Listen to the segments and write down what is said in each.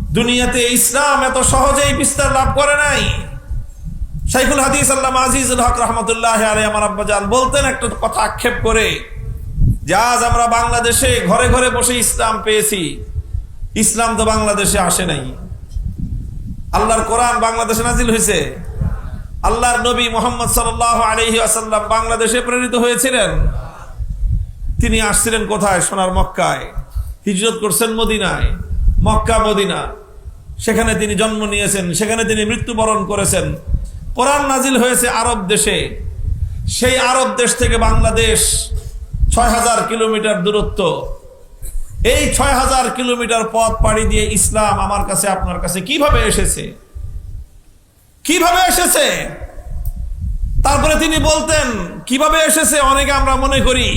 দুনিয়াতে ইসলাম এত সহজেই বিস্তার লাভ করে নাই। শাইখুল হাদিস আল্লাহ আজিজুল হক রহমতুল্লাহ আলী আমার আব্বাজান বলতেন একটা কথা আক্ষেপ করে যে আজ আমরা বাংলাদেশে ঘরে ঘরে বসে ইসলাম পেয়েছি। ইসলাম তো বাংলাদেশে আসে নাই। আল্লাহর কোরআন বাংলাদেশে নাজিল হয়েছে। আল্লাহর নবী মোহাম্মদ সাল্লাহ আলহি আসাল্লাম বাংলাদেশে প্রেরিত হয়েছিলেন। তিনি আসছিলেন কোথায়? সোনার মক্কায়। হিজরত করছেন মদিনায়। Mecca, Medina. সেখানে তিনি জন্ম নিয়েছেন, সেখানে তিনি মৃত্যুবরণ করেছেন। কোরআন নাজিল হয়েছে আরব দেশে। সেই আরব দেশ থেকে বাংলাদেশ ছয় হাজার কিলোমিটার দূরত্ব। এই ছয় হাজার কিলোমিটার পথ পাড়ি দিয়ে ইসলাম আমার কাছে, আপনার কাছে কীভাবে এসেছে? কীভাবে এসেছে? তারপরে তিনি বলতেন, কীভাবে এসেছে? অনেকে আমরা মনে করি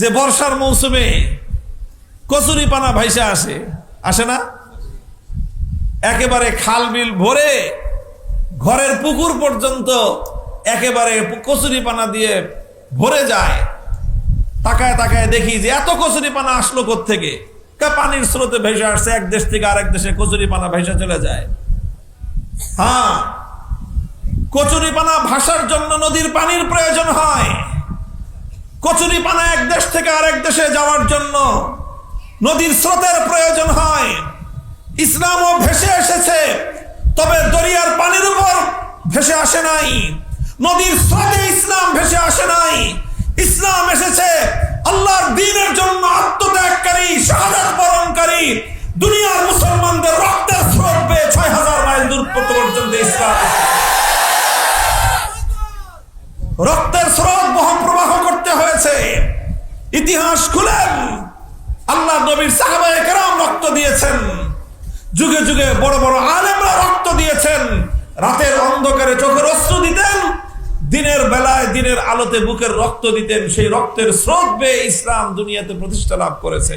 যে বর্ষার মৌসুমে কচুরি পানা ভাইসা আসে। আসে না? একেবারে খাল বিল ভরে ঘরের পুকুর পর্যন্ত একেবারে কচুরি পানা দিয়ে ভরে যায়। তাকায় তাকায় দেখি যে এত কচুরি পানা আসলো থেকে পানির স্রোতে ভেসে আসছে, এক দেশ থেকে আরেক দেশে কচুরি পানা ভেসে চলে যায়। হ্যাঁ কচুরি পানা ভাসার জন্য নদীর পানির প্রয়োজন হয়। কচুরি পানা এক দেশ থেকে আরেক দেশে যাওয়ার জন্য নদীর স্রোতের প্রয়োজন হয়। ইসলামও ভেসে এসেছে, তবে দরিয়ার পানির উপর ভেসে আসে নাই। নদীর স্রোতে ইসলাম ভেসে আসে নাই। ইসলাম এসেছে আল্লাহর দিনের জন্য আত্মত্যাগকারী, শাহাদাত বরণকারী, দুনিয়ার মুসলমানদের রক্তের স্রোত পেয়ে ছয় হাজার মাইল দূর পর্যন্ত ইসলাম। আল্লাহ নবীর সাহাবায়ে কেরাম রক্ত দিয়েছেন। যুগে যুগে বড় বড় আলেমরা রক্ত দিয়েছেন। রাতের অন্ধকারে চোখের অস্ত্র দিতেন। দিনের বেলায় দিনের আলোতে বুকের রক্ত দিতেন। সেই রক্তের স্রোত বেয়ে ইসলাম দুনিয়াতে প্রতিষ্ঠা লাভ করেছে।